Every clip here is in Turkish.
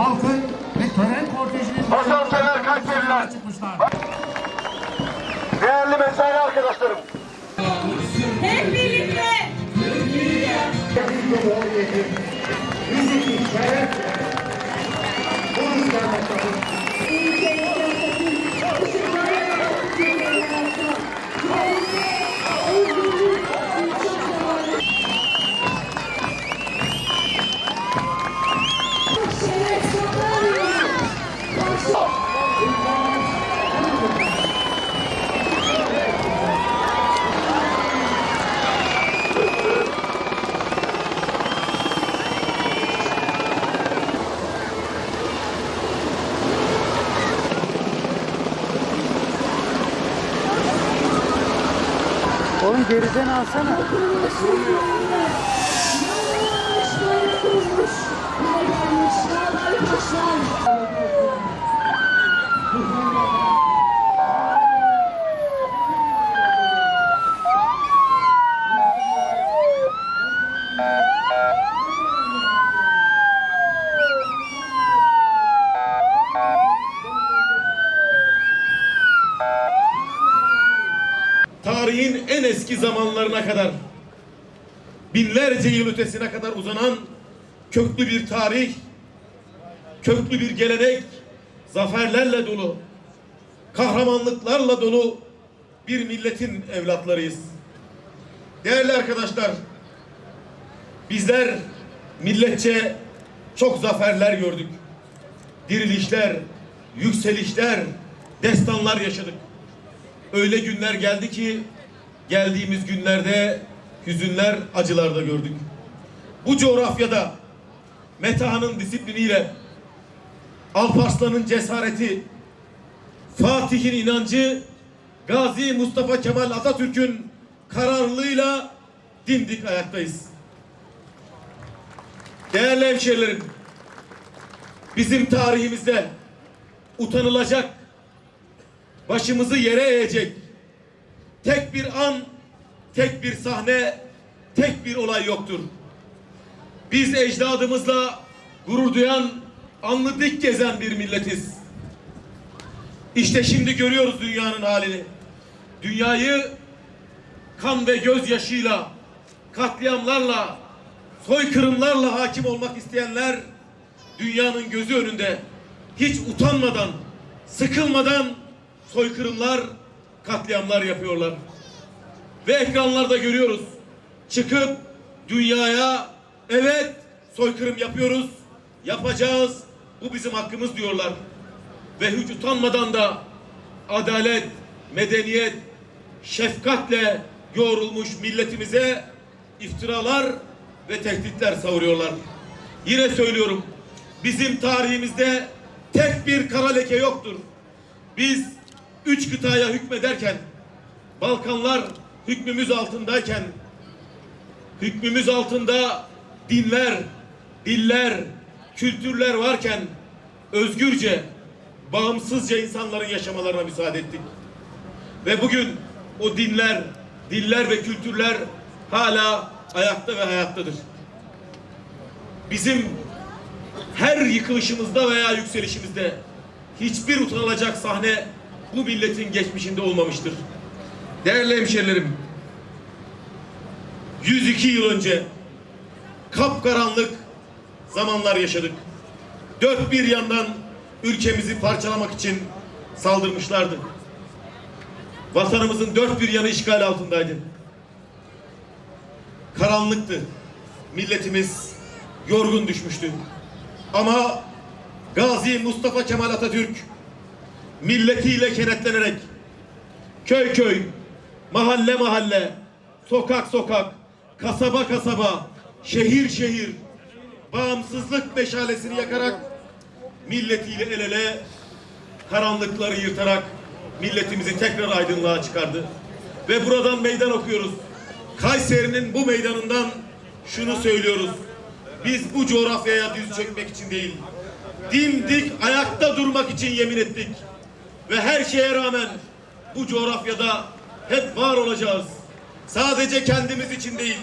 halkın ve tören kortejinin Vatansever Kayseriler. çıkmışlar. Değerli mesai arkadaşlarım. Hep birlikte. Oğlum geriden alsana. En eski zamanlarına kadar binlerce yıl ötesine kadar uzanan köklü bir tarih, köklü bir gelenek, zaferlerle dolu, kahramanlıklarla dolu bir milletin evlatlarıyız. Değerli arkadaşlar, bizler milletçe çok zaferler gördük. Dirilişler, yükselişler, destanlar yaşadık öyle günler geldi ki geldiğimiz günlerde hüzünler, acılar da gördük. Bu coğrafyada Meta'nın disipliniyle Alparslan'ın cesareti, Fatih'in inancı, Gazi Mustafa Kemal Atatürk'ün kararlılığıyla dimdik ayaktayız. Değerli hemşehrilerim, bizim tarihimizde utanılacak başımızı yere eğecek tek bir an, tek bir sahne, tek bir olay yoktur. Biz ecdadımızla gurur duyan, alnı dik gezen bir milletiz. İşte şimdi görüyoruz dünyanın halini. Dünyayı kan ve gözyaşıyla, katliamlarla, soykırımlarla hakim olmak isteyenler dünyanın gözü önünde hiç utanmadan, sıkılmadan soykırımlar, katliamlar yapıyorlar. Ve ekranlarda görüyoruz. Çıkıp dünyaya evet soykırım yapıyoruz, yapacağız, bu bizim hakkımız diyorlar. Ve hiç utanmadan da adalet, medeniyet, şefkatle yoğrulmuş milletimize iftiralar ve tehditler savuruyorlar. Yine söylüyorum, bizim tarihimizde tek bir kara leke yoktur. Biz üç kıtaya hükmederken, Balkanlar hükmümüz altındayken, hükmümüz altında dinler, diller, kültürler varken özgürce, bağımsızca insanların yaşamalarına müsaade ettik. Ve bugün o dinler, diller ve kültürler hala ayakta ve hayattadır. Bizim her yıkılışımızda veya yükselişimizde hiçbir utanılacak sahne bu milletin geçmişinde olmamıştır. Değerli hemşerilerim, 102 yıl önce kapkaranlık zamanlar yaşadık. Dört bir yandan ülkemizi parçalamak için saldırmışlardı. Vatanımızın dört bir yanı işgal altındaydı. Karanlıktı. Milletimiz yorgun düşmüştü. Ama Gazi Mustafa Kemal Atatürk milletiyle kenetlenerek köy köy, mahalle mahalle, sokak sokak, kasaba kasaba, şehir şehir bağımsızlık meşalesini yakarak milletiyle el ele karanlıkları yırtarak milletimizi tekrar aydınlığa çıkardı. Ve buradan meydan okuyoruz. Kayseri'nin bu meydanından şunu söylüyoruz. Biz bu coğrafyaya düz çökmek için değil, dimdik ayakta durmak için yemin ettik. Ve her şeye rağmen bu coğrafyada hep var olacağız. Sadece kendimiz için değil,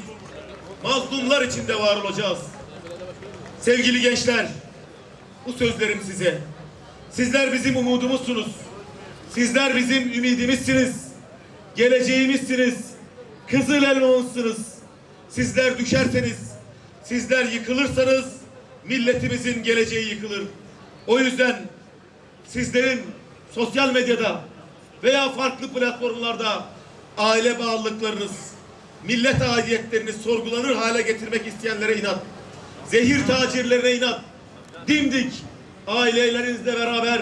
mazlumlar için de var olacağız. Sevgili gençler, bu sözlerim size. Sizler bizim umudumuzsunuz. Sizler bizim ümidimizsiniz. Geleceğimizsiniz. Kızıl elmamızsınız. Sizler düşerseniz, sizler yıkılırsanız milletimizin geleceği yıkılır. O yüzden sizlerin sosyal medyada veya farklı platformlarda aile bağlılıklarınız, millet aidiyetleriniz sorgulanır hale getirmek isteyenlere inat. Zehir tacirlerine inat. Dimdik ailelerinizle beraber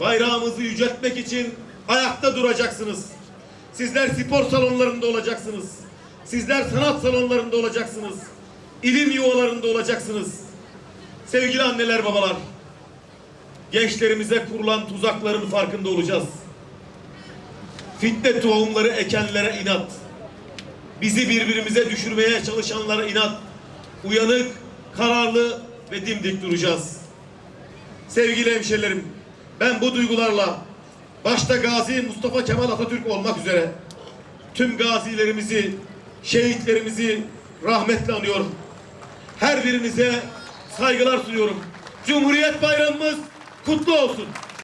bayrağımızı yüceltmek için ayakta duracaksınız. Sizler spor salonlarında olacaksınız. Sizler sanat salonlarında olacaksınız. İlim yuvalarında olacaksınız. Sevgili anneler babalar, gençlerimize kurulan tuzakların farkında olacağız. Fitne tohumları ekenlere inat. Bizi birbirimize düşürmeye çalışanlara inat. Uyanık, kararlı ve dimdik duracağız. Sevgili hemşerilerim, ben bu duygularla başta Gazi Mustafa Kemal Atatürk olmak üzere tüm gazilerimizi, şehitlerimizi rahmetle anıyorum. Her birinize saygılar sunuyorum. Cumhuriyet Bayramımız kutlu olsun.